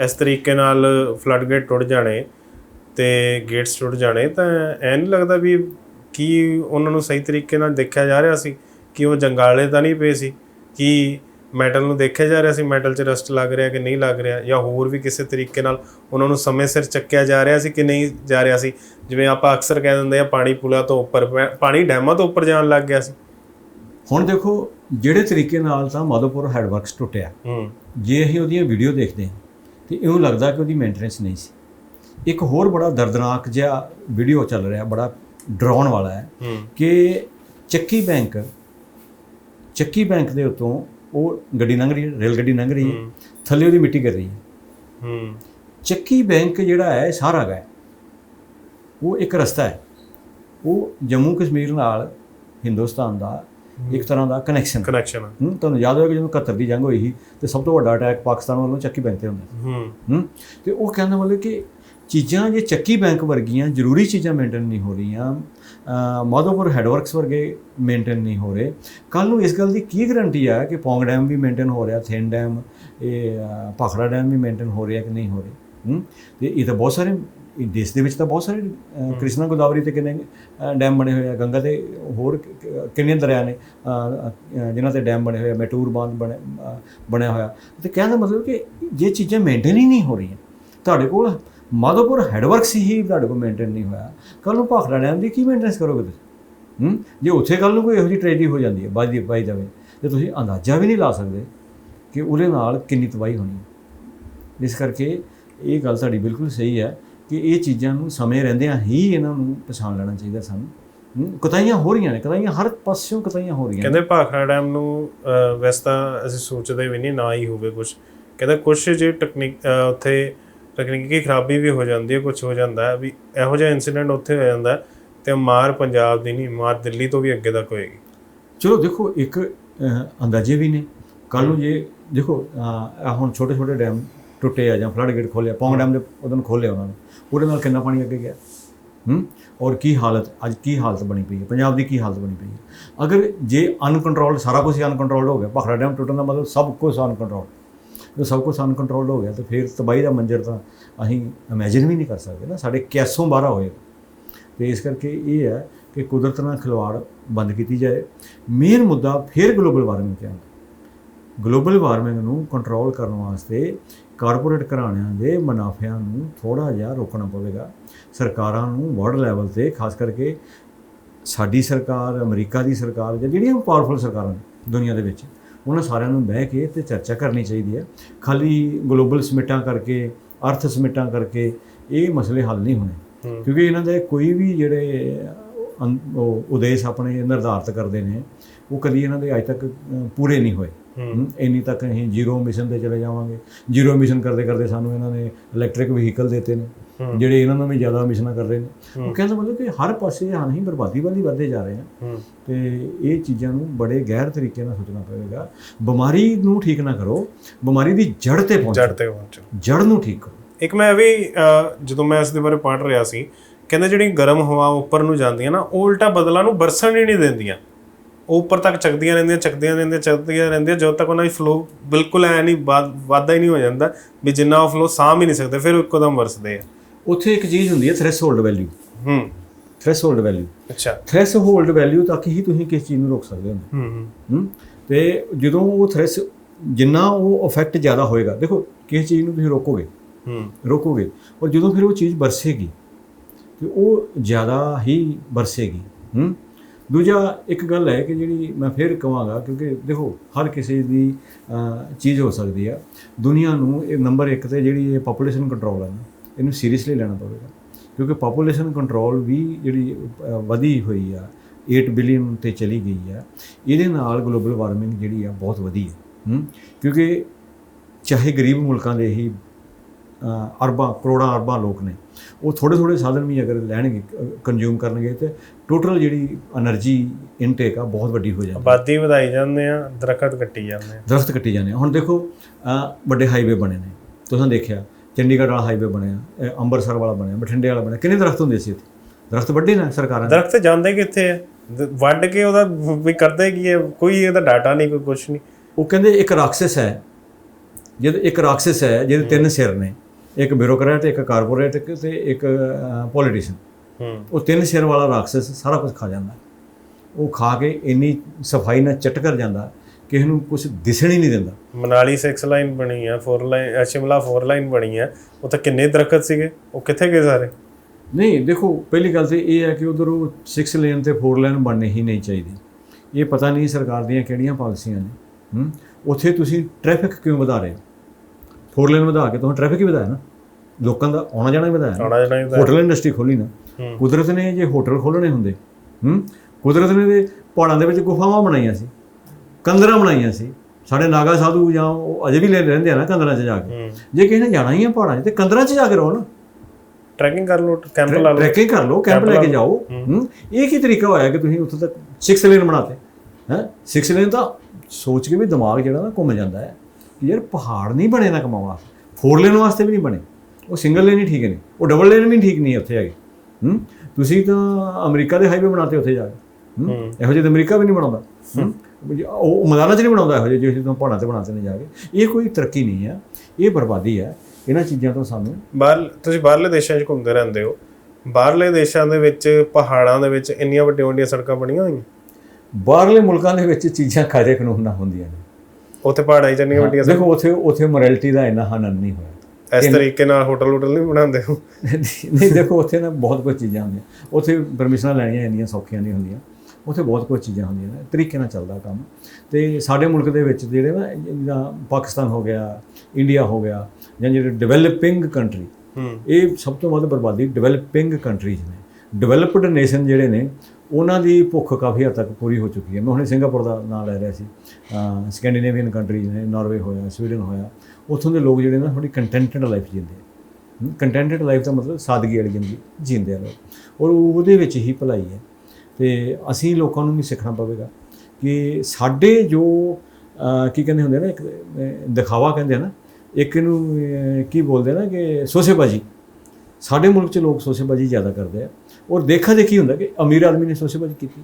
ਇਸ ਤਰੀਕੇ ਨਾਲ ਫਲੱਡ ਗੇਟ ਟੁੱਟ ਜਾਣੇ ਤੇ ਗੇਟਸ ਟੁੱਟ ਜਾਣੇ ਤਾਂ ਐ ਨਹੀਂ ਲੱਗਦਾ ਵੀ ਕੀ ਉਹਨਾਂ ਨੂੰ ਸਹੀ ਤਰੀਕੇ ਨਾਲ ਦੇਖਿਆ ਜਾ ਰਿਹਾ ਸੀ? ਕਿ ਉਹ ਜੰਗਾਲੇ ਤਾਂ ਨਹੀਂ ਪਏ ਸੀ? ਕਿ ਮੈਟਲ ਨੂੰ ਦੇਖਿਆ ਜਾ ਰਿਹਾ ਸੀ? ਮੈਟਲ 'ਚ ਰਸਟ ਲੱਗ ਰਿਹਾ ਕਿ ਨਹੀਂ ਲੱਗ ਰਿਹਾ? ਜਾਂ ਹੋਰ ਵੀ ਕਿਸੇ ਤਰੀਕੇ ਨਾਲ ਉਹਨਾਂ ਨੂੰ ਸਮੇਂ ਸਿਰ ਚੱਕਿਆ ਜਾ ਰਿਹਾ ਸੀ ਕਿ ਨਹੀਂ ਜਾ ਰਿਹਾ ਸੀ? ਜਿਵੇਂ ਆਪਾਂ ਅਕਸਰ ਕਹਿ ਦਿੰਦੇ ਆ ਪਾਣੀ ਪੁਲਾਂ ਤੋਂ ਉੱਪਰ ਪਾਣੀ ਡੈਮਾਂ ਤੋਂ ਉੱਪਰ ਜਾਣ ਲੱਗ ਗਿਆ ਸੀ। ਹੁਣ ਦੇਖੋ ਜਿਹੜੇ ਤਰੀਕੇ ਨਾਲ ਤਾਂ ਮਾਧੋਪੁਰ ਹੈਡਵਰਕਸ ਟੁੱਟਿਆ। ਹੂੰ। ਜੇ ਅਸੀਂ ਉਹਦੀਆਂ ਵੀਡੀਓ ਦੇਖਦੇ ਹਾਂ ਤੇ ਇਉਂ ਲੱਗਦਾ ਕਿ ਉਹਦੀ ਮੇਨਟੇਨੈਂਸ ਨਹੀਂ ਸੀ। ਇੱਕ ਹੋਰ ਬੜਾ ਦਰਦਨਾਕ ਜਿਹਾ ਵੀਡੀਓ ਚੱਲ ਰਿਹਾ ਬੜਾ ਡਰਾਉਣ ਵਾਲਾ ਹੈ ਕਿ ਚੱਕੀ ਬੈਂਕ ਚੱਕੀ ਬੈਂਕ ਦੇ ਉੱਤੋਂ ਉਹ ਗੱਡੀ ਲੰਘ ਰਹੀ ਹੈ ਰੇਲ ਗੱਡੀ ਲੰਘ ਰਹੀ ਹੈ। ਥੱਲੇ ਉਹਦੀ ਮਿੱਟੀ ਗਿਰ ਰਹੀ ਹੈ। ਹੂੰ। ਚੱਕੀ ਬੈਂਕ ਜਿਹੜਾ ਹੈ ਸਾਰਾ ਹੈ। ਉਹ ਇੱਕ ਰਸਤਾ ਹੈ। ਉਹ ਜੰਮੂ ਕਸ਼ਮੀਰ ਨਾਲ ਹਿੰਦੁਸਤਾਨ ਦਾ ਇੱਕ ਤਰ੍ਹਾਂ ਦਾ ਕਨੈਕਸ਼ਨ ਕਨੈਕਸ਼ਨ ਹੂੰ ਤੁਹਾਨੂੰ ਯਾਦ ਹੋਵੇਗਾ ਜਦੋਂ 71 ਦੀ ਜੰਗ ਹੋਈ ਸੀ ਤੇ ਸਭ ਤੋਂ ਵੱਡਾ ਅਟੈਕ ਪਾਕਿਸਤਾਨ ਵੱਲੋਂ ਚੱਕੀ ਬੈਂਕ ਤੇ ਹੁੰਦਾ ਹੂੰ। ਹੂੰ ਤੇ ਉਹ ਕਹਿੰਦਾ ਮਤਲਬ ਕਿ ਚੀਜ਼ਾਂ ਜੇ ਚੱਕੀ ਬੈਂਕ ਵਰਗੀਆਂ ਜ਼ਰੂਰੀ ਚੀਜ਼ਾਂ ਮੇਨਟੇਨ ਨਹੀਂ ਹੋ ਰਹੀਆਂ ਮਾਧੋਪੁਰ ਹੈਡਵਰਕਸ ਵਰਗੇ ਮੇਨਟੇਨ ਨਹੀਂ ਹੋ ਰਹੇ। ਕੱਲ ਨੂੰ ਇਸ ਗੱਲ ਦੀ ਕੀ ਗਾਰੰਟੀ ਹੈ ਕਿ ਪੌਂਗ ਡੈਮ ਵੀ ਮੇਨਟੇਨ ਹੋ ਰਿਹਾ ਥੇਨ ਡੈਮ ਇਹ ਭਾਖੜਾ ਡੈਮ ਵੀ ਮੇਨਟੇਨ ਹੋ ਰਿਹਾ ਕਿ ਨਹੀਂ ਹੋ ਰਿਹਾ? ਹੂੰ ਤੇ ਇਹ ਤਾਂ ਬਹੁਤ ਸਾਰੇ ਦੇਸ਼ ਦੇ ਵਿੱਚ ਤਾਂ ਬਹੁਤ ਸਾਰੇ ਕ੍ਰਿਸ਼ਨਾ ਗੋਦਾਵਰੀ ਤੇ ਕਿੰਨੇ ਡੈਮ ਬਣੇ ਹੋਏ ਆ ਗੰਗਾ ਤੇ ਹੋਰ ਕਿੰਨੇ ਦਰਿਆ ਨੇ ਜਿਨ੍ਹਾਂ ਤੇ ਡੈਮ ਬਣੇ ਹੋਏ ਆ ਮੈਟੂਰ ਬਾਂਧ ਬਣਿਆ ਹੋਇਆ। ਤੇ ਕਹਿਣ ਦਾ ਮਤਲਬ ਕਿ ਜੇ ਚੀਜ਼ਾਂ ਮੇਨਟੇਨ ਹੀ ਨਹੀਂ ਹੋ ਰਹੀਆਂ। ਤੁਹਾਡੇ ਕੋਲ ਮਾਧੋਪੁਰ ਹੈਡਵਰਕਸ ਹੀ ਤੁਹਾਡੇ ਕੋਲ ਮੇਨਟੇਨ ਨਹੀਂ ਹੋਇਆ। ਕੱਲ ਨੂੰ ਭਾਖੜਾ ਡੈਮ ਦੀ ਕੀ ਮੇਨਟੇਨੈਂਸ ਕਰੋਗੇ ਤੁਸੀਂ? ਹੂੰ? ਜੇ ਉੱਥੇ ਕੱਲ ਨੂੰ ਕੋਈ ਇਹੋ ਜਿਹੀ ਟ੍ਰੇਡੀ ਹੋ ਜਾਂਦੀ ਹੈ ਬਾਜੀ ਬਾਈ ਜਾਵੇ ਤੇ ਤੁਸੀਂ ਅੰਦਾਜ਼ਾ ਵੀ ਨਹੀਂ ਲਾ ਸਕਦੇ ਕਿ ਉਹਦੇ ਨਾਲ ਕਿੰਨੀ ਤਬਾਹੀ ਹੋਣੀ ਹੈ। ਇਸ ਕਰਕੇ ਇਹ ਗੱਲ ਤੁਹਾਡੀ ਬਿਲਕੁਲ ਸਹੀ ਹੈ। ਕਿ ਇਹ ਚੀਜ਼ਾਂ ਨੂੰ ਸਮੇਂ ਰਹਿੰਦਿਆਂ ਹੀ ਇਹਨਾਂ ਨੂੰ ਪਛਾਣ ਲੈਣਾ ਚਾਹੀਦਾ ਸਾਨੂੰ। ਹੂੰ, ਕੁਤਾਹੀਆਂ ਹੋ ਰਹੀਆਂ ਨੇ ਕੁਤਾਹੀਆਂ ਹਰ ਪਾਸਿਓਂ ਕੁਤਾਹੀਆਂ ਹੋ ਰਹੀਆਂ ਕਹਿੰਦੇ ਭਾਖੜਾ ਡੈਮ ਨੂੰ ਵੈਸੇ ਤਾਂ ਅਸੀਂ ਸੋਚਦੇ ਵੀ ਨਹੀਂ ਨਾ ਹੀ ਹੋਵੇ ਕੁਝ ਕਹਿੰਦਾ ਕੁਝ ਜੇ ਟੈਕਨੀਕ ਉੱਥੇ ਤਕਨੀਕੀ ਖਰਾਬੀ ਵੀ ਹੋ ਜਾਂਦੀ ਹੈ ਕੁਝ ਹੋ ਜਾਂਦਾ ਹੈ ਵੀ ਇਹੋ ਜਿਹਾ ਇਨਸੀਡੈਂਟ ਉੱਥੇ ਹੋ ਜਾਂਦਾ ਤੇ ਮਾਰ ਪੰਜਾਬ ਦੀ ਨਹੀਂ ਮਾਰ ਦਿੱਲੀ ਤੋਂ ਵੀ ਅੱਗੇ ਤੱਕ ਹੋਏਗੀ। ਚਲੋ ਦੇਖੋ ਇੱਕ ਅੰਦਾਜ਼ੇ ਵੀ ਨੇ। ਕੱਲ ਨੂੰ ਜੇ ਦੇਖੋ ਹੁਣ ਛੋਟੇ ਛੋਟੇ ਡੈਮ ਟੁੱਟੇ ਆ ਜਾਂ ਫਲੱਡ ਗੇਟ ਖੋਲਿਆ ਪੌਂਗ ਡੈਮ ਦੇ ਉਹਦੋਂ ਖੋਲਿਆ ਉਹਨਾਂ ਨੇ। ਉਹਦੇ ਨਾਲ ਕਿੰਨਾ ਪਾਣੀ ਅੱਗੇ ਗਿਆ? ਹੂੰ? ਔਰ ਕੀ ਹਾਲਤ, ਅੱਜ ਕੀ ਹਾਲਤ ਬਣੀ ਪਈ ਹੈ? ਪੰਜਾਬ ਦੀ ਕੀ ਹਾਲਤ ਬਣੀ ਪਈ ਹੈ? ਅਗਰ ਜੇ ਅਨਕੰਟਰੋਲਡ ਸਾਰਾ ਕੁਝ ਅਨਕੰਟਰੋਲਡ ਹੋ ਗਿਆ ਭਾਖੜਾ ਡੈਮ ਟੁੱਟਣ ਦਾ ਮਤਲਬ ਸਭ ਕੁਝ ਅਨਕੰਟਰੋਲਡ ਜੇ ਸਭ ਕੁਝ ਅਨਕੰਟਰੋਲਡ ਹੋ ਗਿਆ, ਤਾਂ ਫਿਰ ਤਬਾਹੀ ਦਾ ਮੰਜ਼ਰ ਤਾਂ ਅਸੀਂ ਇਮੇਜਿਨ ਵੀ ਨਹੀਂ ਕਰ ਸਕਦੇ ਨਾ। ਸਾਡੇ ਕੈਸੋਂ ਬਾਹਰ ਹੋਏਗਾ ਤੇ ਇਸ ਕਰਕੇ ਇਹ ਹੈ ਕਿ ਕੁਦਰਤ ਨਾਲ ਖਿਲਵਾੜ ਬੰਦ ਕੀਤੀ ਜਾਏ। ਮੇਨ ਮੁੱਦਾ ਫਿਰ ਗਲੋਬਲ ਵਾਰਮਿੰਗ ਤੇ ਆਉਂਦਾ। ਗਲੋਬਲ ਵਾਰਮਿੰਗ ਨੂੰ ਕੰਟਰੋਲ ਕਰਨ ਵਾਸਤੇ ਕਾਰਪੋਰੇਟ ਘਰਾਣਿਆਂ ਦੇ ਮੁਨਾਫਿਆਂ ਨੂੰ ਥੋੜਾ ਜਿਹਾ ਰੋਕਣਾ ਪਵੇਗਾ। ਸਰਕਾਰਾਂ ਨੂੰ ਵਰਲਡ ਲੈਵਲ ਤੇ ਖਾਸ ਕਰਕੇ ਸਾਡੀ ਸਰਕਾਰ ਅਮਰੀਕਾ ਦੀ ਸਰਕਾਰ ਜਾਂ ਜਿਹੜੀਆਂ ਪਾਵਰਫੁਲ ਸਰਕਾਰਾਂ ਦੁਨੀਆ ਦੇ ਵਿੱਚ ਉਹਨਾਂ ਸਾਰਿਆਂ ਨੂੰ ਬਹਿ ਕੇ ਤੇ ਚਰਚਾ ਕਰਨੀ ਚਾਹੀਦੀ ਹੈ। ਖਾਲੀ ਗਲੋਬਲ ਸਮਿਟਾਂ ਕਰਕੇ ਅਰਥ ਸਮਿਟਾਂ ਕਰਕੇ ਇਹ ਮਸਲੇ ਹੱਲ ਨਹੀਂ ਹੋਣੇ। ਕਿਉਂਕਿ ਇਹਨਾਂ ਦੇ ਕੋਈ ਵੀ ਜਿਹੜੇ ਉਹ ਉਦੇਸ਼ ਆਪਣੇ ਨਿਰਧਾਰਤ ਕਰਦੇ ਨੇ ਉਹ ਕਦੀ ਇਹਨਾਂ ਦੇ ਅਜੇ ਤੱਕ ਪੂਰੇ ਨਹੀਂ ਹੋਏ। ਇੰਨੀ ਤੱਕ ਅਸੀਂ ਜ਼ੀਰੋ ਮਿਸ਼ਨ ਤੇ ਚਲੇ ਜਾਵਾਂਗੇ। ਜ਼ੀਰੋ ਮਿਸ਼ਨ ਕਰਦੇ ਕਰਦੇ ਸਾਨੂੰ ਇਹਨਾਂ ਨੇ ਇਲੈਕਟ੍ਰਿਕ ਵਹੀਕਲ ਦਿੱਤੇ ਨੇ ਹੂੰ। ਜਿਹੜੇ ਇਹਨਾਂ ਨੂੰ ਵੀ ਜ਼ਿਆਦਾ ਮਿਸ਼ਨਾਂ ਕਰ ਰਹੇ ਨੇ। ਹੂੰ। ਉਹ ਕਹਿੰਦਾ ਮਤਲਬ ਕਿ ਹਰ ਪਾਸੇ ਹਾਂ ਹੀ ਬਰਬਾਦੀ ਵੱਲ ਹੀ ਵੱਧਦੇ ਜਾ ਰਹੇ ਹਾਂ। ਹੂੰ। ਤੇ ਇਹ ਚੀਜ਼ਾਂ ਨੂੰ ਬੜੇ ਗਹਿਰ ਤਰੀਕੇ ਨਾਲ ਸੋਚਣਾ ਪਵੇਗਾ। ਬਿਮਾਰੀ ਨੂੰ ਠੀਕ ਨਾ ਕਰੋ ਬਿਮਾਰੀ ਦੀ ਜੜ ਤੇ ਜੜ ਪਹੁੰਚੋ ਤੇ ਪਹੁੰਚੋ। ਜੜ ਨੂੰ ਠੀਕ ਕਰੋ। ਇੱਕ ਮੈਂ ਵੀ ਜਦੋਂ ਮੈਂ ਇਸ ਦੇ ਬਾਰੇ ਪੜ੍ਹ ਰਿਹਾ ਸੀ ਕਹਿੰਦੇ ਜਿਹੜੀ ਗਰਮ ਹਵਾ ਉੱਪਰ ਨੂੰ ਜਾਂਦੀਆਂ ਨਾ ਉਹ ਉਲਟਾ ਬਦਲਾਂ ਨੂੰ ਬਰਸਣ ਹੀ ਨਹੀਂ ਦਿੰਦੀਆਂ। ਉਹ ਉੱਪਰ ਤੱਕ ਚੱਕਦੀਆਂ ਰਹਿੰਦੀਆਂ ਚੱਕਦੀਆਂ ਰਹਿੰਦੀਆਂ ਚੱਕਦੀਆਂ ਰਹਿੰਦੀਆਂ ਜਦੋਂ ਤੱਕ ਉਹਨਾਂ ਦੀ ਫਲੋ ਬਿਲਕੁਲ ਐ ਨਹੀਂ ਵੱਧ- ਹੀ ਨਹੀਂ ਹੋ ਜਾਂਦਾ ਵੀ ਜਿੰਨਾ ਉਹ ਫਲੋ ਸਾਂਭ ਹੀ ਨਹੀਂ ਸਕਦੇ ਫਿਰ ਉਹ ਇੱਕੋਦਮ ਵਰਸਦੇ ਆ। ਉੱਥੇ ਇੱਕ ਚੀਜ਼ ਹੁੰਦੀ ਹੈ ਥ੍ਰੈਸ਼ਹੋਲਡ ਵੈਲਿਊ ਹੂੰ। ਥ੍ਰੈਸ਼ਹੋਲਡ ਵੈਲਿਊ ਅੱਛਾ। ਥ੍ਰੈਸ਼ਹੋਲਡ ਵੈਲਿਊ ਤੱਕ ਹੀ ਤੁਸੀਂ ਕਿਸੇ ਚੀਜ਼ ਨੂੰ ਰੋਕ ਸਕਦੇ ਹੋ? ਹੂੰ ਹੂੰ। ਤੇ ਜਦੋਂ ਉਹ ਥ੍ਰੈਸ਼ ਜਿੰਨਾ ਉਹ ਇਫੈਕਟ ਜ਼ਿਆਦਾ ਹੋਏਗਾ ਦੇਖੋ ਕਿਸੇ ਚੀਜ਼ ਨੂੰ ਤੁਸੀਂ ਰੋਕੋਗੇ? ਹੂੰ। ਰੋਕੋਗੇ। ਔਰ ਜਦੋਂ ਫਿਰ ਉਹ ਚੀਜ਼ ਬਰਸੇਗੀ ਤੇ ਉਹ ਜ਼ਿਆਦਾ ਹੀ ਬਰਸੇਗੀ ਹੂੰ। ਦੂਜਾ ਇੱਕ ਗੱਲ ਹੈ ਕਿ ਜਿਹੜੀ ਮੈਂ ਫਿਰ ਕਹਾਂਗਾ ਕਿਉਂਕਿ ਦੇਖੋ, ਹਰ ਕਿਸੇ ਦੀ ਚੀਜ਼ ਹੋ ਸਕਦੀ ਆ। ਦੁਨੀਆ ਨੂੰ ਇਹ ਨੰਬਰ 1 ਤੇ ਜਿਹੜੀ ਇਹ ਪੋਪੂਲੇਸ਼ਨ ਕੰਟਰੋਲ ਹੈ ਨਾ, ਇਹਨੂੰ ਸੀਰੀਅਸਲੀ ਲੈਣਾ ਪਵੇਗਾ। ਕਿਉਂਕਿ ਪੋਪੂਲੇਸ਼ਨ ਕੰਟਰੋਲ ਵੀ ਜਿਹੜੀ ਵਧੀ ਹੋਈ ਆ 8 ਬਿਲੀਅਨ ਤੇ ਚਲੀ ਗਈ ਆ, ਇਹਦੇ ਨਾਲ ਗਲੋਬਲ ਵਾਰਮਿੰਗ ਜਿਹੜੀ ਆ ਬਹੁਤ ਵਧੀ ਹੈ? ਕਿਉਂਕਿ ਚਾਹੇ ਗਰੀਬ ਮੁਲਕਾਂ ਦੇ ਹੀ ਅਰਬਾਂ ਕਰੋੜਾਂ ਅਰਬਾਂ ਲੋਕ ਨੇ। ਉਹ ਥੋੜੇ ਥੋੜੇ ਸਾਧਨ ਵੀ ਅਗਰ ਲੈਣਗੇ ਕੰਜ਼ੂਮ ਕਰਨਗੇ ਤੇ ਟੋਟਲ ਜਿਹੜੀ એનર્ਜੀ ਇਨਟੇਕ ਆ ਬਹੁਤ ਵੱਡੀ ਹੋ ਜਾਂਦੀ ਹੈ। ਆਬਾਦੀ ਵਧਾਈ ਜਾਂਦੇ ਆ ਦਰਖਤ ਕੱਟੀ ਜਾਂਦੇ ਆ। ਦਰਖਤ ਕੱਟੀ ਜਾਂਦੇ ਆ। ਹੁਣ ਦੇਖੋ ਵੱਡੇ ਹਾਈਵੇ ਬਣੇ ਨੇ। ਤੁਸੀਂ ਦੇਖਿਆ ਚੰਡੀਗੜ੍ਹ ਵਾਲਾ ਹਾਈਵੇ ਬਣਿਆ ਅੰਮ੍ਰਿਤਸਰ ਵਾਲਾ ਬਣਿਆ ਬਠਿੰਡੇ ਵਾਲਾ ਬਣਿਆ। ਕਿੰਨੇ ਦਰਖਤ ਹੁੰਦੇ ਸੀ ਇੱਥੇ? ਦਰਖਤ ਵੱਡੇ ਨੇ ਸਰਕਾਰਾਂ ਦਰਖਤ ਜਾਂਦੇ ਕਿੱਥੇ ਆ? ਵੱਢ ਕੇ ਉਹਦਾ ਵੀ ਕਰਦੇ ਕੀ ਹੈ ਕੋਈ ਇਹਦਾ ਡਾਟਾ ਨਹੀਂ ਕੋਈ ਕੁਝ ਨਹੀਂ। ਉਹ ਕਹਿੰਦੇ ਇੱਕ ਰਾਖਸਸ ਹੈ। ਜਿਹਦੇ ਇੱਕ ਰਾਖਸਸ ਹੈ ਜਿਹਦੇ ਤਿੰਨ ਸਿਰ ਨੇ। ਇੱਕ ਬਿਊਰੋਕਰੈਟ ਇੱਕ ਕਾਰਪੋਰੇਟ ਤੇ ਇੱਕ ਪੋਲੀਟੀਸ਼ੀਅਨ ਹੂੰ। ਉਹ ਤਿੰਨ ਸਿਰ ਵਾਲਾ ਰਾਖਸ਼ ਸਾਰਾ ਕੁਝ ਖਾ ਜਾਂਦਾ। ਉਹ ਖਾ ਕੇ ਇੰਨੀ ਸਫ਼ਾਈ ਨਾਲ ਚਟ ਕਰ ਜਾਂਦਾ ਕਿ ਇਹਨੂੰ ਕੁਝ ਦਿਸਣ ਹੀ ਨਹੀਂ ਦਿੰਦਾ। ਮਨਾਲੀ 6 ਲਾਈਨ ਬਣੀ ਆ 4 ਲਾਈਨ ਸ਼ਿਮਲਾ 4 ਲਾਈਨ ਬਣੀ ਆ। ਉੱਥੇ ਕਿੰਨੇ ਦਰਖਤ ਸੀਗੇ? ਉਹ ਕਿੱਥੇ ਗਏ ਸਾਰੇ? ਨਹੀਂ ਦੇਖੋ ਪਹਿਲੀ ਗੱਲ ਤੇ ਇਹ ਹੈ ਕਿ ਉਧਰ ਉਹ 6 ਲੇਨ ਤੇ 4 ਲੇਨ ਬਣਨੇ ਹੀ ਨਹੀਂ ਚਾਹੀਦੇ। ਇਹ ਪਤਾ ਨਹੀਂ ਸਰਕਾਰ ਦੀਆਂ ਕਿਹੜੀਆਂ ਪਾਲਿਸੀਆਂ ਨੇ। ਹੂੰ? ਉੱਥੇ ਤੁਸੀਂ ਟ੍ਰੈਫਿਕ ਕਿਉਂ ਵਧਾ ਰਹੇ ਹੋ? 4 ਲੇਨ ਵਧਾ ਕੇ ਤੁਸੀਂ ਟ੍ਰੈਫਿਕ ਹੀ ਵਧਾਇਆ ਨਾ। ਲੋਕਾਂ ਦਾ ਆਉਣਾ ਜਾਣਾ ਹੀ ਵਧਾਇਆ। ਆਉਣਾ ਜਾਣਾ ਹੀ ਤਾਂ ਹੋਟਲ ਇੰਡਸਟਰੀ ਖੋਲੀ ਨਾ। ਕੁਦਰਤ ਨੇ ਜੇ ਹੋਟਲ ਖੋਲਣੇ ਹੁੰਦੇ ਹੂੰ ਕੁਦਰਤ ਨੇ ਤੇ ਪਹਾੜਾਂ ਦੇ ਵਿੱਚ ਗੁਫਾਵਾਂ ਬਣਾਈਆਂ ਸੀ ਕੰਦਰਾਂ ਬਣਾਈਆਂ ਸੀ ਸਾਡੇ ਨਾਗਾ ਸਾਧੂ ਜਾਂ ਉਹ ਅਜੇ ਵੀ ਲੈ ਰਹਿੰਦੇ ਆ ਨਾ ਕੰਦਰਾਂ 'ਚ ਜਾ ਕੇ। ਜੇ ਕਿਸੇ ਨੇ ਜਾਣਾ ਹੀ ਆ ਪਹਾੜਾਂ 'ਚ ਤੇ ਕੰਦਰਾਂ 'ਚ ਜਾ ਕੇ ਰਹੋ ਨਾ। ਟਰੈਕਿੰਗ ਕਰ ਲਓ ਕੈਂਪ ਲਾ ਲਓ। ਟ੍ਰੈਕਿੰਗ ਕਰ ਲਓ ਕੈਂਪ ਲੈ ਕੇ ਜਾਓ। ਹੂੰ। ਇਹ ਕੀ ਤਰੀਕਾ ਹੋਇਆ ਕਿ ਤੁਸੀਂ ਉੱਥੇ ਤੱਕ 6 ਲੇਨ ਬਣਾਤੇ? ਹੈ 6 ਲੇਨ ਤਾਂ ਸੋਚ ਕੇ ਵੀ ਦਿਮਾਗ ਜਿਹੜਾ ਨਾ ਘੁੰਮ ਜਾਂਦਾ ਹੈ। ਯਾਰ ਪਹਾੜ ਨਹੀਂ ਬਣੇ ਨਾ ਕਮਾਉਣਾ। 4 ਲੇਨ ਵਾਸਤੇ ਵੀ ਨਹੀਂ ਬਣੇ। ਉਹ ਸਿੰਗਲ ਲੇਨ ਹੀ ਠੀਕ ਨੇ। ਉਹ ਡਬਲ ਲੇਨ ਵੀ ਠੀਕ ਨਹੀਂ ਉੱਥੇ ਹੈਗੇ ਹੂੰ? ਤੁਸੀਂ ਤਾਂ ਅਮਰੀਕਾ ਦੇ ਹਾਈਵੇ ਬਣਾਤੇ ਉੱਥੇ ਜਾ ਕੇ। ਹੂੰ? ਇਹੋ ਜਿਹੇ ਤਾਂ ਅਮਰੀਕਾ ਵੀ ਨਹੀਂ ਬਣਾਉਂਦਾ। ਹੂੰ? ਉਹ ਮੈਦਾਨਾਂ 'ਚ ਨਹੀਂ ਬਣਾਉਂਦਾ ਇਹੋ ਜਿਹੇ ਜਿਹੇ ਤੁਸੀਂ ਪਹਾੜਾਂ ਤੇ ਬਣਾਤੇ ਨੇ ਜਾ ਕੇ। ਇਹ ਕੋਈ ਤਰੱਕੀ ਨਹੀਂ ਹੈ ਇਹ ਬਰਬਾਦੀ ਹੈ ਇਹਨਾਂ ਚੀਜ਼ਾਂ ਤੋਂ ਸਾਨੂੰ ਬਾਹਰ ਤੁਸੀਂ ਬਾਹਰਲੇ ਦੇਸ਼ਾਂ 'ਚ ਘੁੰਮਦੇ ਰਹਿੰਦੇ ਹੋ। ਬਾਹਰਲੇ ਦੇਸ਼ਾਂ ਦੇ ਵਿੱਚ ਪਹਾੜਾਂ ਦੇ ਵਿੱਚ ਇੰਨੀਆਂ ਵੱਡੀਆਂ ਵੱਡੀਆਂ ਸੜਕਾਂ ਬਣੀਆਂ ਹੋਈਆਂ? ਬਾਹਰਲੇ ਮੁਲਕਾਂ ਦੇ ਵਿੱਚ ਚੀਜ਼ਾਂ ਕਾਇਦੇ ਕਾਨੂੰਨ ਨਾਲ ਹੁੰਦੀਆਂ ਨੇ? ਉੱਥੇ ਪਹਾੜਾਂ 'ਚ ਇੰਨੀਆਂ ਵੱਡੀਆਂ ਦੇਖੋ ਉੱਥੇ ਉੱਥੇ ਮੋਰੈਲਿਟੀ ਦਾ ਇੰਨਾ ਹਨਨ ਨਹੀਂ ਹੋਇਆ। ਇਸ ਤਰੀਕੇ ਨਾਲ ਹੋਟਲ ਹੋਟਲ ਨਹੀਂ ਬਣਾਉਂਦੇ ਨਹੀਂ ਦੇਖੋ ਉੱਥੇ ਨਾ ਬਹੁਤ ਕੁਝ ਚੀਜ਼ਾਂ ਹੁੰਦੀਆਂ। ਉੱਥੇ ਪਰਮਿਸ਼ਨਾਂ ਲੈਣੀਆਂ ਇੰਨੀਆਂ ਸੌਖੀਆਂ ਨਹੀਂ ਹੁੰਦੀਆਂ। ਉੱਥੇ ਬਹੁਤ ਕੁਝ ਚੀਜ਼ਾਂ ਹੁੰਦੀਆਂ ਨੇ ਤਰੀਕੇ ਨਾਲ ਚੱਲਦਾ ਕੰਮ। ਤੇ ਸਾਡੇ ਮੁਲਕ ਦੇ ਵਿੱਚ ਜਿਹੜੇ ਨਾ ਜਿੱਦਾਂ ਪਾਕਿਸਤਾਨ ਹੋ ਗਿਆ ਇੰਡੀਆ ਹੋ ਗਿਆ ਜਾਂ ਜਿਹੜੇ ਡਿਵੈਲਪਿੰਗ ਕੰਟਰੀ ਇਹ ਸਭ ਤੋਂ ਵੱਧ ਬਰਬਾਦੀ ਡਿਵੈਲਪਿੰਗ ਕੰਟਰੀਜ਼ ਨੇ। ਡਿਵੈਲਪਡ ਨੇਸ਼ਨ ਜਿਹੜੇ ਨੇ ਉਹਨਾਂ ਦੀ ਭੁੱਖ ਕਾਫੀ ਹੱਦ ਤੱਕ ਪੂਰੀ ਹੋ ਚੁੱਕੀ ਹੈ। ਮੈਂ ਹੁਣੇ ਸਿੰਗਾਪੁਰ ਦਾ ਨਾਮ ਲੈ ਰਿਹਾ ਸੀ। ਸਕੈਂਡੀਨੇਵੀਅਨ ਕੰਟਰੀਜ਼ ਨੇ ਨਾਰਵੇ ਹੋਇਆ ਸਵੀਡਨ ਹੋਇਆ, ਉੱਥੋਂ ਦੇ ਲੋਕ ਜਿਹੜੇ ਨਾ ਥੋੜੀ ਕੰਟੈਂਟਡ ਲਾਈਫ ਜੀਂਦੇ ਆ। ਕੰਟੈਂਟਡ ਲਾਈਫ ਦਾ ਮਤਲਬ ਸਾਦਗੀ ਵਾਲੀ ਜ਼ਿੰਦਗੀ ਜੀਂਦੇ ਆ ਔਰ ਉਹਦੇ ਵਿੱਚ ਹੀ ਭਲਾਈ ਹੈ। ਤੇ ਅਸੀਂ ਲੋਕਾਂ ਨੂੰ ਵੀ ਸਿੱਖਣਾ ਪਵੇਗਾ ਕਿ ਸਾਡੇ ਜੋ ਕੀ ਕਹਿੰਦੇ ਹੁੰਦੇ ਆ ਨਾ, ਇੱਕ ਦਿਖਾਵਾ ਕਹਿੰਦੇ ਆ ਨਾ, ਇੱਕ ਨੂੰ ਕੀ ਬੋਲਦੇ ਨਾ ਕਿ ਸੋਸੇਬਾਜੀ। ਸਾਡੇ ਮੁਲਕ 'ਚ ਲੋਕ ਸੋਸੇਬਾਜੀ ਜ਼ਿਆਦਾ ਕਰਦੇ ਆ। ਔਰ ਦੇਖਾ ਦੇਖੀ ਹੁੰਦਾ ਕਿ ਅਮੀਰ ਆਦਮੀ ਨੇ ਸੋਸੇਬਾਜੀ ਕੀਤੀ।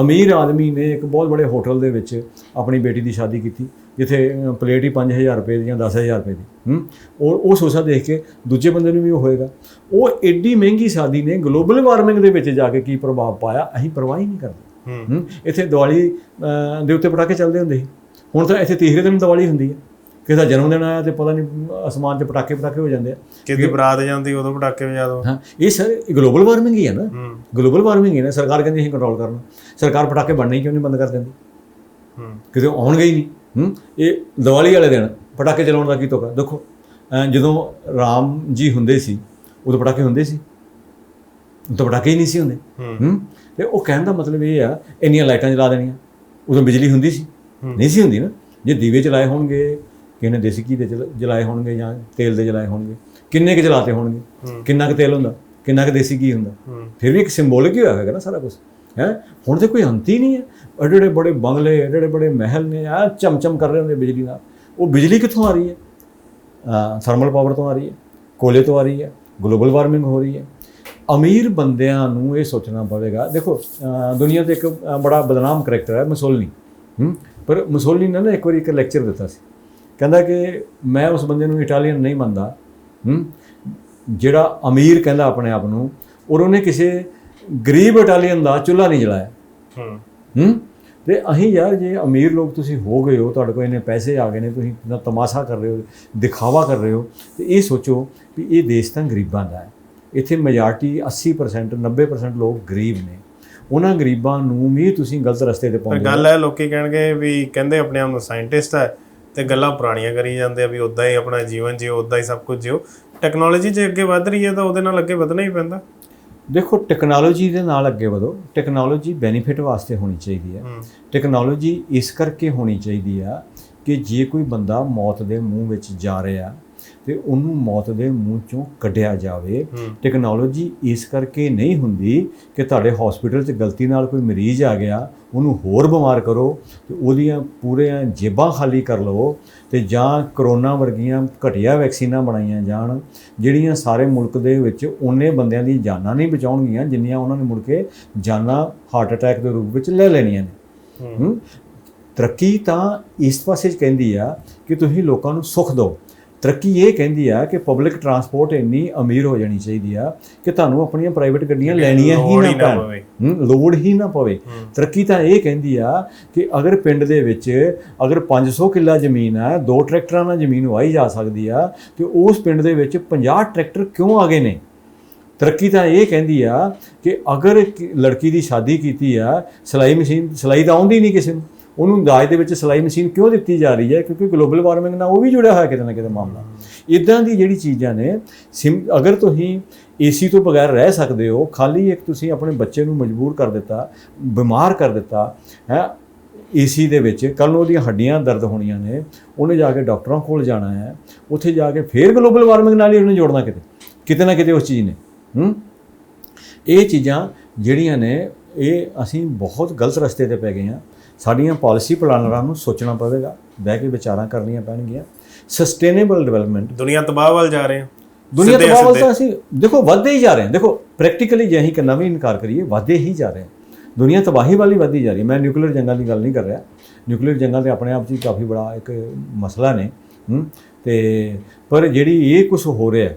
ਅਮੀਰ ਆਦਮੀ ਨੇ ਇੱਕ ਬਹੁਤ ਬੜੇ ਹੋਟਲ ਦੇ ਵਿੱਚ ਆਪਣੀ ਬੇਟੀ ਦੀ ਸ਼ਾਦੀ ਕੀਤੀ ਜਿੱਥੇ ਪਲੇਟ ਹੀ 5000 ਰੁਪਏ ਦੀ ਜਾਂ 10000 ਰੁਪਏ ਦੀ ਹੂੰ? ਔਰ ਉਹ ਸੋਸਾ ਦੇਖ ਕੇ ਦੂਜੇ ਬੰਦੇ ਨੂੰ ਵੀ ਉਹ ਹੋਏਗਾ। ਉਹ ਐਡੀ ਮਹਿੰਗੀ ਸ਼ਾਦੀ ਨੇ ਗਲੋਬਲ ਵਾਰਮਿੰਗ ਦੇ ਵਿੱਚ ਜਾ ਕੇ ਕੀ ਪ੍ਰਭਾਵ ਪਾਇਆ ਅਸੀਂ ਪਰਵਾਹ ਹੀ ਨਹੀਂ ਕਰਦੇ। ਹੂੰ। ਇੱਥੇ ਦੀਵਾਲੀ ਦੇ ਉੱਤੇ ਪਟਾਕੇ ਚੱਲਦੇ ਹੁੰਦੇ ਸੀ। ਹੁਣ ਤਾਂ ਇੱਥੇ ਤੀਸਰੇ ਦਿਨ ਦੀਵਾਲੀ ਹੁੰਦੀ ਹੈ। ਕਿਸੇ ਦਾ ਜਨਮ ਦਿਨ ਆਇਆ ਤੇ ਪਤਾ ਨਹੀਂ ਅਸਮਾਨ 'ਚ ਪਟਾਕੇ ਪਟਾਕੇ ਹੋ ਜਾਂਦੇ ਆ। ਕਿਤੇ ਬਰਾਤ ਜਾਂਦੀ ਉਦੋਂ ਪਟਾਕੇ ਵਜਾ ਦੋ। ਹਾਂ ਇਹ ਸਰ ਗਲੋਬਲ ਵਾਰਮਿੰਗ ਹੀ ਹੈ ਨਾ। ਗਲੋਬਲ ਵਾਰਮਿੰਗ ਹੀ ਨਾ ਸਰਕਾਰ ਕਹਿੰਦੀ ਅਸੀਂ ਕੰਟਰੋਲ ਕਰਨਾ। ਸਰਕਾਰ ਪਟਾਕੇ ਬਣਨੇ ਹੀ ਕਿਉਂ ਨਹੀਂ ਬੰਦ ਕਰ ਦਿੰਦੀ? ਹੂੰ। ਕਿਤੇ ਆਉਣਗੇ ਹੀ ਨਹੀਂ। ਹੂੰ ਇਹ ਦੀਵਾਲੀ ਵਾਲੇ ਦਿਨ ਪਟਾਕੇ ਚਲਾਉਣ ਦਾ ਕੀ ਤੋਕਾ ਦੇਖੋ ਜਦੋਂ ਰਾਮ ਜੀ ਹੁੰਦੇ ਸੀ ਉਦੋਂ ਪਟਾਕੇ ਹੁੰਦੇ ਸੀ। ਉਦੋਂ ਪਟਾਕੇ ਹੀ ਨਹੀਂ ਸੀ ਹੁੰਦੇ। ਹੂੰ। ਹੂੰ ਤੇ ਉਹ ਕਹਿਣ ਦਾ ਮਤਲਬ ਇਹ ਆ ਇੰਨੀਆਂ ਲਾਈਟਾਂ ਜਲਾ ਦੇਣੀਆਂ। ਉਦੋਂ ਬਿਜਲੀ ਹੁੰਦੀ ਸੀ। ਨਹੀਂ ਸੀ ਹੁੰਦੀ ਨਾ। ਜੇ ਦੀਵੇ ਚਲਾਏ ਹੋਣਗੇ ਕਿਸੇ ਨੇ ਦੇਸੀ ਘੀ ਦੇ ਜਲ- ਜਲਾਏ ਹੋਣਗੇ ਜਾਂ ਤੇਲ ਦੇ ਜਲਾਏ ਹੋਣਗੇ? ਕਿੰਨੇ ਕੁ ਜਲਾਤੇ ਹੋਣਗੇ? ਕਿੰਨਾ ਕੁ ਤੇਲ ਹੁੰਦਾ? ਕਿੰਨਾ ਕੁ ਦੇਸੀ ਘੀ ਹੁੰਦਾ? ਫਿਰ ਵੀ ਇੱਕ ਸਿੰਬੋਲਿਕ ਹੀ ਹੋਇਆ ਹੋਵੇਗਾ ਨਾ ਸਾਰਾ ਕੁਝ ਹੈ? ਹੁਣ ਤੇ ਕੋਈ ਅੰਤ ਹੀ ਨਹੀਂ ਹੈ। ਐਡੇ ਐਡੇ ਬੜੇ ਬੰਗਲੇ ਐਡੇ ਐਡੇ ਬੜੇ ਮਹਿਲ ਨੇ ਆ ਚਮਚਮ ਕਰ ਰਹੇ ਹੁੰਦੇ ਬਿਜਲੀ ਨਾਲ। ਉਹ ਬਿਜਲੀ ਕਿੱਥੋਂ ਆ ਰਹੀ ਹੈ? ਥਰਮਲ ਪਾਵਰ ਤੋਂ ਆ ਰਹੀ ਹੈ। ਕੋਲੇ ਤੋਂ ਆ ਰਹੀ ਹੈ। ਗਲੋਬਲ ਵਾਰਮਿੰਗ ਹੋ ਰਹੀ ਹੈ। ਅਮੀਰ ਬੰਦਿਆਂ ਨੂੰ ਇਹ ਸੋਚਣਾ ਪਵੇਗਾ। ਦੇਖੋ ਦੁਨੀਆ ਤੇ ਇੱਕ ਬੜਾ ਬਦਨਾਮ ਕਰੈਕਟਰ ਹੈ ਮਸੋਲਨੀ ਪਰ ਮਸੋਲਨੀ ਨੇ ਨਾ ਇੱਕ ਵਾਰੀ ਇੱਕ ਲੈਕਚਰ ਦਿੱਤਾ ਸੀ। ਕਹਿੰਦਾ ਕਿ ਮੈਂ ਉਸ ਬੰਦੇ ਨੂੰ ਇਟਾਲੀਅਨ ਨਹੀਂ ਮੰਨਦਾ ਹੂੰ? ਜਿਹੜਾ ਅਮੀਰ ਕਹਿੰਦਾ ਆਪਣੇ ਆਪ ਨੂੰ ਔਰ ਉਹਨੇ ਕਿਸੇ ਗਰੀਬ ਇਟਾਲੀਅਨ ਦਾ ਚੁੱਲ੍ਹਾ ਨਹੀਂ ਜਲਾਇਆ। ਹੂੰ। ਹੂੰ? ਤੇ ਅਸੀਂ ਯਾਰ ਜੇ ਅਮੀਰ ਲੋਕ ਤੁਸੀਂ ਹੋ ਗਏ ਹੋ ਤੁਹਾਡੇ ਕੋਲ ਇੰਨੇ ਪੈਸੇ ਆ ਗਏ ਨੇ ਤੁਸੀਂ ਨਾ ਤਮਾਸ਼ਾ ਕਰ ਰਹੇ ਹੋ ਦਿਖਾਵਾ ਕਰ ਰਹੇ ਹੋ ਤੇ ਇਹ ਸੋਚੋ ਵੀ ਇਹ ਦੇਸ਼ ਤਾਂ ਗਰੀਬਾਂ ਦਾ ਹੈ। ਇੱਥੇ ਮੈਜੋਰਟੀ 80% 90% ਲੋਕ ਗਰੀਬ ਨੇ। ਉਹਨਾਂ ਗਰੀਬਾਂ ਨੂੰ ਵੀ ਤੁਸੀਂ ਗਲਤ ਰਸਤੇ ਤੇ ਪਰ ਪਾਉਂਦੇ ਗੱਲ ਹੈ ਲੋਕੀ ਕਹਿਣਗੇ ਵੀ ਕਹਿੰਦੇ ਆਪਣੇ ਆਪ ਨੂੰ ਸਾਇੰਟਿਸਟ ਹੈ। ਤੇ ਗੱਲਾਂ ਪੁਰਾਣੀਆਂ ਕਰੀ ਜਾਂਦੇ ਆ ਵੀ ਉਦਾਂ ਹੀ ਆਪਣਾ ਜੀਵਨ ਜਿਓ ਉਦਾਂ ਹੀ ਸਭ ਕੁਝ ਜਿਓ। ਟੈਕਨੋਲੋਜੀ ਜੇ ਅੱਗੇ ਵੱਧ ਰਹੀ ਹੈ ਤਾਂ ਉਹਦੇ ਨਾਲ ਅੱਗੇ ਵਧਣਾ ਹੀ ਪੈਂਦਾ। ਦੇਖੋ ਟੈਕਨੋਲੋਜੀ ਦੇ ਨਾਲ ਅੱਗੇ ਵਧੋ। ਟੈਕਨੋਲੋਜੀ ਬੈਨੀਫਿਟ ਵਾਸਤੇ ਹੋਣੀ ਚਾਹੀਦੀ ਹੈ। ਹੂੰ। ਟੈਕਨੋਲੋਜੀ ਇਸ ਕਰਕੇ ਹੋਣੀ ਚਾਹੀਦੀ ਆ ਕਿ ਜੇ ਕੋਈ ਬੰਦਾ ਮੌਤ ਦੇ ਮੂੰਹ ਵਿੱਚ ਜਾ ਰਿਹਾ ਤੇ ਉਹਨੂੰ ਮੌਤ ਦੇ ਮੂੰਹ ਚੋਂ ਕੱਢਿਆ ਜਾਵੇ। ਟੈਕਨੋਲੋਜੀ ਇਸ ਕਰਕੇ ਨਹੀਂ ਹੁੰਦੀ ਕਿ ਤੁਹਾਡੇ ਹਸਪੀਟਲ 'ਚ ਗਲਤੀ ਨਾਲ ਕੋਈ ਮਰੀਜ਼ ਆ ਗਿਆ ਉਹਨੂੰ ਹੋਰ ਬਿਮਾਰ ਕਰੋ ਤੇ ਉਹਦੀਆਂ ਪੂਰੀਆਂ ਜੇਬਾਂ ਖਾਲੀ ਕਰ ਲਵੋ ਤੇ ਜਾਂ ਕਰੋਨਾ ਵਰਗੀਆਂ ਘਟੀਆ ਵੈਕਸੀਨਾਂ ਬਣਾਈਆਂ ਜਾਣ ਜਿਹੜੀਆਂ ਸਾਰੇ ਮੁਲਕ ਦੇ ਵਿੱਚ ਉਹਨੇ ਬੰਦਿਆਂ ਦੀ ਜਾਨਾਂ ਨਹੀਂ ਬਚਾਉਣਗੀਆਂ ਜਿੰਨੀਆਂ ਉਹਨਾਂ ਨੇ ਮੁੜ ਕੇ ਜਾਨਾਂ ਹਾਰਟ ਅਟੈਕ ਦੇ ਰੂਪ ਵਿੱਚ ਲੈ ਲੈਣੀਆਂ ਨੇ। ਤਰੱਕੀ ਤਾਂ ਇਸ ਪਾਸੇ ਕਹਿੰਦੀ ਆ ਕਿ ਤੁਸੀਂ ਲੋਕਾਂ ਨੂੰ ਸੁੱਖ ਦਿਓ। ਤਰੱਕੀ ਇਹ ਕਹਿੰਦੀ ਆ ਕਿ ਪਬਲਿਕ ਟਰਾਂਸਪੋਰਟ ਇੰਨੀ ਅਮੀਰ ਹੋ ਜਾਣੀ ਚਾਹੀਦੀ ਆ ਕਿ ਤੁਹਾਨੂੰ ਆਪਣੀਆਂ ਪ੍ਰਾਈਵੇਟ ਗੱਡੀਆਂ ਲੈਣੀਆਂ ਹੀ ਨਾ ਪੈਣ। ਪਵੇ। ਲੋੜ ਹੀ ਨਾ ਪਵੇ। ਤਰੱਕੀ ਤਾਂ ਇਹ ਕਹਿੰਦੀ ਆ ਕਿ ਅਗਰ ਪਿੰਡ ਦੇ ਵਿੱਚ ਅਗਰ 500 ਕਿੱਲਾ ਜ਼ਮੀਨ ਹੈ ਦੋ ਟਰੈਕਟਰਾਂ ਨਾਲ ਜ਼ਮੀਨ ਵਾਹੀ ਜਾ ਸਕਦੀ ਆ ਤੇ ਉਸ ਪਿੰਡ ਦੇ ਵਿੱਚ 50 ਟਰੈਕਟਰ ਕਿਉਂ ਆ ਗਏ ਨੇ? ਤਰੱਕੀ ਤਾਂ ਇਹ ਕਹਿੰਦੀ ਆ ਕਿ ਅਗਰ ਲੜਕੀ ਦੀ ਸ਼ਾਦੀ ਕੀਤੀ ਆ ਸਿਲਾਈ ਮਸ਼ੀਨ ਸਿਲਾਈ ਤਾਂ ਆਉਂਦੀ ਨਹੀਂ ਕਿਸੇ ਨੂੰ। ਉਹਨੂੰ ਦਾਜ ਦੇ ਵਿੱਚ ਸਿਲਾਈ ਮਸ਼ੀਨ ਕਿਉਂ ਦਿੱਤੀ ਜਾ ਰਹੀ ਹੈ? ਕਿਉਂਕਿ ਗਲੋਬਲ ਵਾਰਮਿੰਗ ਨਾਲ ਉਹ ਵੀ ਜੁੜਿਆ ਹੋਇਆ ਕਿਤੇ ਨਾ ਕਿਤੇ ਮਾਮਲਾ। ਇਦਾਂ ਦੀ ਜਿਹੜੀ ਚੀਜ਼ਾਂ ਨੇ, ਸਿਮ ਅਗਰ ਤੁਸੀਂ ਏਸੀ ਤੋਂ ਬਗੈਰ ਰਹਿ ਸਕਦੇ ਹੋ, ਖਾਲੀ ਇੱਕ ਤੁਸੀਂ ਆਪਣੇ ਬੱਚੇ ਨੂੰ ਮਜਬੂਰ ਕਰ ਦਿੱਤਾ, ਬਿਮਾਰ ਕਰ ਦਿੱਤਾ, ਹੈ ਏਸੀ ਦੇ ਵਿੱਚ ਕੱਲ ਨੂੰ ਉਹਦੀਆਂ ਹੱਡੀਆਂ ਦਰਦ ਹੋਣੀਆਂ ਨੇ, ਉਹਨੇ ਜਾ ਕੇ ਡਾਕਟਰਾਂ ਕੋਲ ਜਾਣਾ ਹੈ, ਉੱਥੇ ਜਾ ਕੇ ਫੇਰ ਗਲੋਬਲ ਵਾਰਮਿੰਗ ਨਾਲ ਹੀ ਉਹਨੂੰ ਜੋੜਨਾ ਕਿਤੇ ਕਿਤੇ ਨਾ ਕਿਤੇ ਉਸ ਚੀਜ਼ ਨੇ, ਹੂੰ? ਇਹ ਚੀਜ਼ਾਂ ਜਿਹੜੀਆਂ ਨੇ, ਇਹ ਅਸੀਂ ਬਹੁਤ ਗਲਤ ਰਸਤੇ ਤੇ ਪੈ ਗਏ ਹਾਂ। ਸਾਡੀਆਂ ਪਾਲਿਸੀ ਪਲਾਨਰਾਂ ਨੂੰ ਸੋਚਣਾ ਪਵੇਗਾ ਬਹਿ ਕੇ ਵਿਚਾਰਾਂ ਕਰਨੀਆਂ ਪੈਣਗੀਆਂ। ਸਸਟੇਨੇਬਲ ਡਿਵੈਲਪਮੈਂਟ ਦੁਨੀਆ ਤਬਾਹ ਵੱਲ ਜਾ ਰਹੇ ਆ ਦੁਨੀਆ ਤਬਾਹ ਵੱਲ। ਤਾਂ ਅਸੀਂ ਦੇਖੋ ਵੱਧਦੇ ਹੀ ਜਾ ਰਹੇ ਹਾਂ। ਦੇਖੋ ਪ੍ਰੈਕਟੀਕਲੀ ਜੇ ਅਸੀਂ ਕਿੰਨਾ ਵੀ ਇਨਕਾਰ ਕਰੀਏ ਵੱਧਦੇ ਹੀ ਜਾ ਰਹੇ ਹਾਂ। ਦੁਨੀਆ ਤਬਾਹੀ ਵਾਲੀ ਵੱਧਦੀ ਜਾ ਰਹੀ ਹੈ। ਮੈਂ ਨਿਊਕਲੀਅਰ ਜੰਗਾਂ ਦੀ ਗੱਲ ਨਹੀਂ ਕਰ ਰਿਹਾ। ਨਿਊਕਲੀਅਰ ਜੰਗਾਂ ਤੇ ਆਪਣੇ ਆਪ 'ਚ ਹੀ ਕਾਫੀ ਬੜਾ ਇੱਕ ਮਸਲਾ ਨੇ। ਹੂੰ? ਤੇ ਪਰ ਜਿਹੜੀ ਇਹ ਕੁਝ ਹੋ ਰਿਹਾ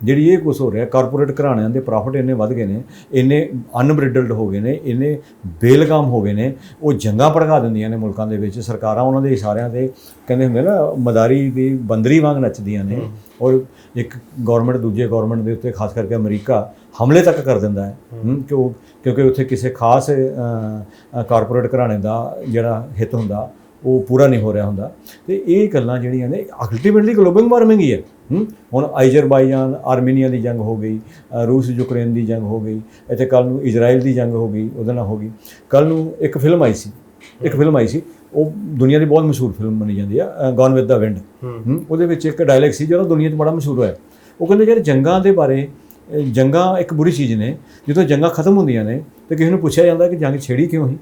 ਜਿਹੜੀ ਇਹ ਕੁਝ ਹੋ ਰਿਹਾ ਕਾਰਪੋਰੇਟ ਘਰਾਣਿਆਂ ਦੇ ਪ੍ਰੋਫਿਟ ਇੰਨੇ ਵੱਧ ਗਏ ਨੇ ਇੰਨੇ ਅਨਬ੍ਰਿਡਲਡ ਹੋ ਗਏ ਨੇ ਇੰਨੇ ਬੇਲਗਾਮ ਹੋ ਗਏ ਨੇ ਉਹ ਜੰਗਾਂ ਭੜਕਾ ਦਿੰਦੀਆਂ ਨੇ ਮੁਲਕਾਂ ਦੇ ਵਿੱਚ ਸਰਕਾਰਾਂ ਉਹਨਾਂ ਦੇ ਇਸ਼ਾਰਿਆਂ ਤੇ ਕਹਿੰਦੇ ਹੁੰਦੇ ਨਾ ਮਦਾਰੀ ਦੀ ਬੰਦਰੀ ਵਾਂਗ ਨੱਚਦੀਆਂ ਨੇ ਔਰ ਇੱਕ ਗਵਰਨਮੈਂਟ ਦੂਜੇ ਗਵਰਨਮੈਂਟ ਦੇ ਉੱਤੇ ਖਾਸ ਕਰਕੇ ਅਮਰੀਕਾ ਹਮਲੇ ਤੱਕ ਕਰ ਦਿੰਦਾ ਹੈ। ਹੂੰ, ਕਿਉਂ ਕਿਉਂਕਿ ਉੱਥੇ ਕਿਸੇ ਖਾਸ ਕਾਰਪੋਰੇਟ ਘਰਾਣੇ ਦਾ ਜਿਹੜਾ ਹਿੱਤ ਹੁੰਦਾ ਉਹ ਪੂਰਾ ਨਹੀਂ ਹੋ ਰਿਹਾ ਹੁੰਦਾ। ਤੇ ਇਹ ਗੱਲਾਂ ਜਿਹੜੀਆਂ ਨੇ ਅਲਟੀਮੇਟਲੀ ਗਲੋਬਲ ਵਾਰਮਿੰਗ ਹੀ ਹੈ। ਹੂੰ? ਹੁਣ ਆਇਜ਼ਰਬਾਈਜਾਨ ਆਰਮੀਨੀਆ ਦੀ ਜੰਗ ਹੋ ਗਈ ਰੂਸ ਯੂਕਰੇਨ ਦੀ ਜੰਗ ਹੋ ਗਈ ਇੱਥੇ ਕੱਲ ਨੂੰ ਇਜ਼ਰਾਈਲ ਦੀ ਜੰਗ ਹੋ ਗਈ ਉਹਦੇ ਨਾਲ ਹੋ ਗਈ। ਕੱਲ ਨੂੰ ਇੱਕ ਫਿਲਮ ਆਈ ਸੀ ਇੱਕ ਫਿਲਮ ਆਈ ਸੀ ਉਹ ਦੁਨੀਆ ਦੀ ਬਹੁਤ ਮਸ਼ਹੂਰ ਫਿਲਮ ਮੰਨੀ ਜਾਂਦੀ ਆ ਗੋਨ ਵਿਦ ਦਾ ਵਿੰਡ ਹੂੰ। ਉਹਦੇ ਵਿੱਚ ਇੱਕ ਡਾਇਲੌਗ ਸੀ ਜਿਹੜਾ ਦੁਨੀਆ 'ਚ ਬੜਾ ਮਸ਼ਹੂਰ ਹੋਇਆ। ਉਹ ਕਹਿੰਦੇ ਯਾਰ ਜੰਗਾਂ ਦੇ ਬਾਰੇ ਜੰਗਾਂ ਇੱਕ ਬੁਰੀ ਚੀਜ਼ ਨੇ ਜਦੋਂ ਜੰਗਾਂ ਖਤਮ ਹੁੰਦੀਆਂ ਨੇ ਤੇ ਕਿਸੇ ਨੂੰ ਪੁੱਛਿਆ ਜਾਂਦਾ ਕਿ ਜੰਗ ਛੇੜੀ ਕਿਉਂ ਸੀ